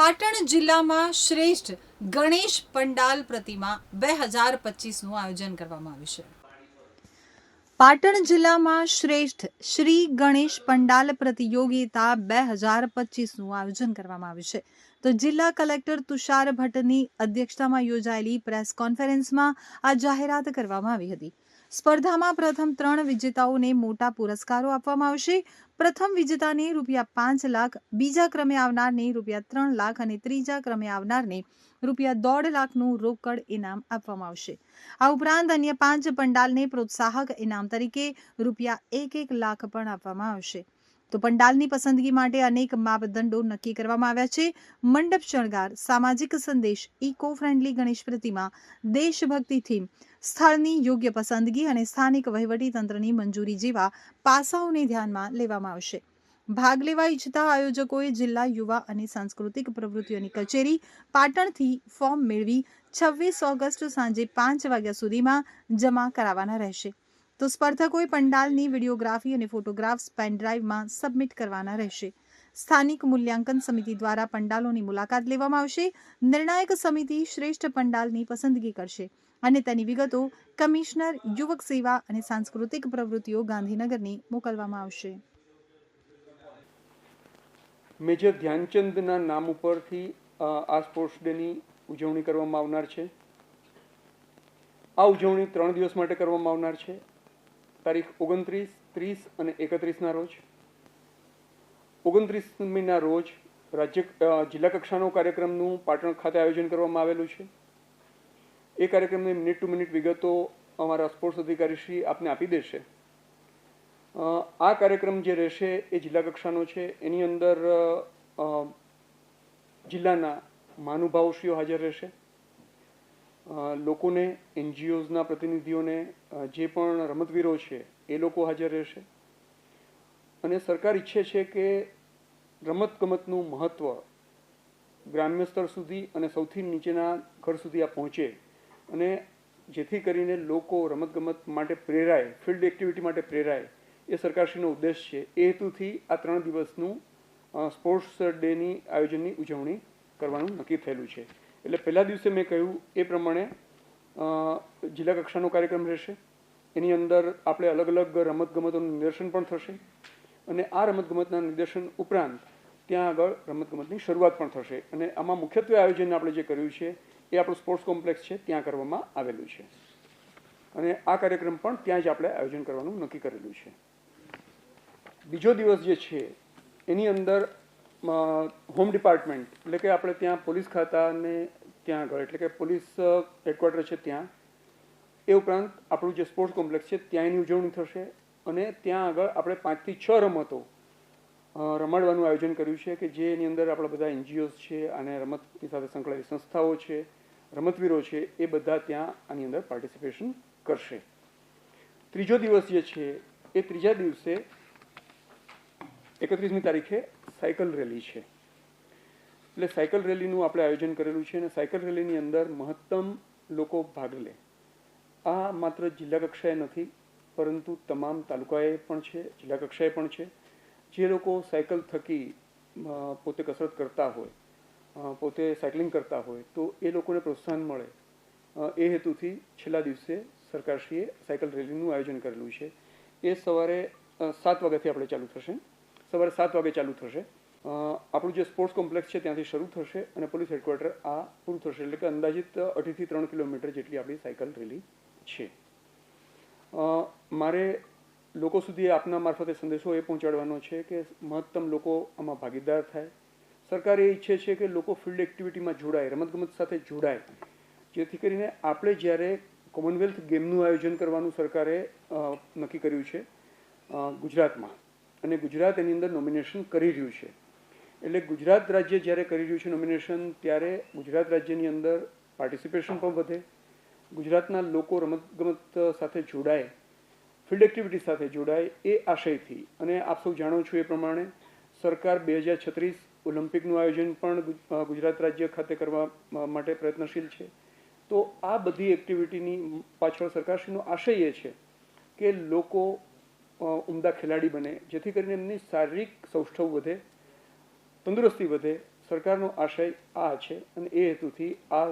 પાટણ જિલ્લામાં શ્રેષ્ઠ ગણેશ પંડાલ પ્રતિમા બે હજાર પચીસનું આયોજન કરવામાં આવ્યું છે. પાટણ જિલ્લામાં શ્રેષ્ઠ શ્રી ગણેશ પંડાલ પ્રતિયોગિતા બે હજાર પચીસનું આયોજન કરવામાં આવ્યું છે. તો જિલ્લા કલેક્ટર તુષાર ભટ્ટની અધ્યક્ષતામાં યોજાયેલી પ્રેસ કોન્ફરન્સમાં આ જાહેરાત કરવામાં આવી હતી. સ્પર્ધામાં પ્રથમ ત્રણ વિજેતાઓને મોટા પુરસ્કારો આપવામાં આવશે. પ્રથમ વિજેતાને રૂપિયા પાંચ લાખ, બીજા ક્રમે આવનારને રૂપિયા ત્રણ લાખ અને ત્રીજા ક્રમે આવનારને રૂપિયા દોઢ લાખનું રોકડ ઇનામ આપવામાં આવશે. આ ઉપરાંત અન્ય પાંચ પંડાલને પ્રોત્સાહક ઇનામ તરીકે રૂપિયા એક એક લાખ પણ આપવામાં આવશે. તો પંડાલની પસંદગી માટે અનેક માપદંડો નક્કી કરવામાં આવ્યા છે. મંડપ શણગાર, સામાજિક સંદેશ ઇકો ફ્રેન્ડલી ગણેશ પ્રતિમા, દેશભક્તિ થીમ સ્થળની યોગ્ય પસંદગી અને સ્થાનિક વહીવટી તંત્રની મંજૂરી જેવા પાસાઓને ધ્યાનમાં લેવામાં આવશે. ભાગ લેવા ઈચ્છતા આયોજકોએ જિલ્લા યુવા અને સાંસ્કૃતિક પ્રવૃત્તિઓની કચેરી પાટણથી ફોર્મ મેળવી છવ્વીસ ઓગસ્ટ સાંજે પાંચ વાગ્યા સુધીમાં જમા કરાવવાના રહેશે. તો સ્પર્ધકોએ પંડાલની વિડીયોગ્રાફી અને ફોટોગ્રાફ્સ પેનડ્રાઈવમાં સબમિટ કરવાના રહેશે. સ્થાનિક મૂલ્યાંકન સમિતિ દ્વારા પંડાલોની મુલાકાત લેવામાં આવશે. નિર્ણાયક સમિતિ શ્રેષ્ઠ પંડાલની પસંદગી કરશે. અને તેની વિગતો કમિશનર, યુવક સેવા અને સાંસ્કૃતિક પ્રવૃત્તિઓ ગાંધીનગરની મોકલવામાં આવશે. મેજર ધ્યાનચંદના નામ ઉપરથી આ સ્પોર્ટ્સ ડેની ઉજવણી કરવામાં આવનાર છે. આ ઉજવણી ત્રણ દિવસ માટે કરવામાં આવનાર છે. તારીખ ઓગણત્રીસ, ત્રીસ અને એકત્રીસના રોજ. ઓગણત્રીસમીના રોજ રાજ્ય જિલ્લા કક્ષાનો કાર્યક્રમનું પાટણ ખાતે આયોજન કરવામાં આવેલું છે. એ કાર્યક્રમની મિનિટ ટુ મિનિટ વિગતો અમારા સ્પોર્ટ્સ અધિકારી શ્રી આપને આપી દેશે. આ કાર્યક્રમ જે રહેશે એ જિલ્લા કક્ષાનો છે. એની અંદર જિલ્લાના મહાનુભાવશ્રીઓ હાજર રહેશે. લોકોને, એનજીઓઝના પ્રતિનિધિઓને જે પણ રમતવીરો છે એ લોકો હાજર રહેશે. અને સરકાર ઈચ્છે છે કે રમતગમતનું મહત્ત્વ ગ્રામ્ય સ્તર સુધી અને સૌથી નીચેના ઘર સુધી આ પહોંચે. અને જેથી કરીને લોકો રમતગમત માટે પ્રેરાય ફિલ્ડ એક્ટિવિટી માટે પ્રેરાય, એ સરકારશ્રીનો ઉદ્દેશ છે. એ હેતુથી આ ત્રણ દિવસનું સ્પોર્ટ્સ ડેની આયોજનની ઉજવણી કરવાનું નક્કી થયેલું છે. એટલે પહેલા દિવસે મેં કહ્યું એ પ્રમાણે જિલ્લા કક્ષાનો કાર્યક્રમ રહેશે. એની અંદર આપણે અલગ અલગ રમતગમતોનું નિદર્શન પણ થશે અને આ રમતગમતના નિદર્શન ઉપરાંત ત્યાં આગળ રમતગમતની શરૂઆત પણ થશે. અને આમાં મુખ્યત્વે આયોજન આપણે જે કર્યું છે એ આપણું સ્પોર્ટ્સ કોમ્પ્લેક્સ છે, ત્યાં કરવામાં આવેલું છે. અને આ કાર્યક્રમ પણ ત્યાં જ આપણે આયોજન કરવાનું નક્કી કરેલું છે. બીજો દિવસ જે છે, એની અંદર હોમ ડિપાર્ટમેન્ટ એટલે કે આપણે ત્યાં પોલીસ ખાતાને ત્યાં આગળ, એટલે કે પોલીસ હેડક્વાર્ટર છે ત્યાં, એ ઉપરાંત આપણું જે સ્પોર્ટ્સ કોમ્પ્લેક્સ છે ત્યાં એની ઉજવણી થશે. અને ત્યાં આગળ આપણે પાંચથી છ રમતો રમાડવાનું આયોજન કર્યું છે કે જે એની અંદર આપણા બધા એનજીઓઝ છે અને રમતની સાથે સંકળાયેલી સંસ્થાઓ છે, રમતવીરો છે, એ બધા ત્યાં આની અંદર પાર્ટિસિપેશન કરશે. ત્રીજો દિવસ જે છે, એ ત્રીજા દિવસે એકત્રીસમી તારીખે સાયકલ રેલી છે. એટલે સાયકલ રેલીનું આપણે આયોજન કરેલું છે અને સાયકલ રેલીની અંદર મહત્તમ લોકો ભાગ લે. આ માત્ર જિલ્લા કક્ષાએ નથી, પરંતુ તમામ તાલુકાએ પણ છે, જિલ્લા કક્ષાએ પણ છે. જે લોકો સાયકલ થકી પોતે કસરત કરતા હોય પોતે સાયકલિંગ કરતા હોય, તો એ લોકોને પ્રોત્સાહન મળે. એ હેતુથી છેલ્લા દિવસે સરકારશ્રીએ સાયકલ રેલીનું આયોજન કરેલું છે. એ સવારે સાત વાગ્યાથી આપણે ચાલુ થશે. સવારે સાત વાગે ચાલુ થશે. આપણું જે સ્પોર્ટ્સ કોમ્પ્લેક્સ છે ત્યાંથી શરૂ થશે અને પોલીસ હેડક્વાર્ટર આ પૂરું થશે. એટલે કે અંદાજિત અઢીથી ત્રણ કિલોમીટર જેટલી આપણી સાયકલ રેલી છે. મારે લોકો સુધી આપના મારફતે સંદેશો એ પહોંચાડવાનો છે કે મહત્તમ લોકો આમાં ભાગીદાર થાય. સરકાર એ ઈચ્છે છે કે લોકો ફિલ્ડ એક્ટિવિટીમાં જોડાય, રમતગમત સાથે જોડાય. જેથી કરીને આપણે જ્યારે કોમનવેલ્થ ગેમનું આયોજન કરવાનું સરકારે નક્કી કર્યું છે ગુજરાતમાં. અને ગુજરાત એની અંદર નોમિનેશન કરી રહ્યું છે. એટલે ગુજરાત રાજ્ય જ્યારે કરી રહ્યું છે નોમિનેશન ત્યારે ગુજરાત રાજ્યની અંદર પાર્ટિસિપેશન પણ વધે. ગુજરાતના લોકો રમતગમત સાથે જોડાય. ફિલ્ડ એક્ટિવિટી સાથે જોડાય એ આશયથી. અને આપ સૌ જાણો છો એ પ્રમાણે સરકાર બે હજાર છત્રીસ ઓલિમ્પિકનું આયોજન પણ ગુજરાત રાજ્ય ખાતે કરવા માટે પ્રયત્નશીલ છે. તો આ બધી એક્ટિવિટીની પાછળ સરકારશ્રીનો આશય એ છે કે લોકો ઉમદા ખેલાડી બને, જેથી કરીને એમની શારીરિક સૌષ્ઠવ વધે, તંદુરસ્તી વધે. સરકારનો આશય આ છે અને એ હેતુથી આ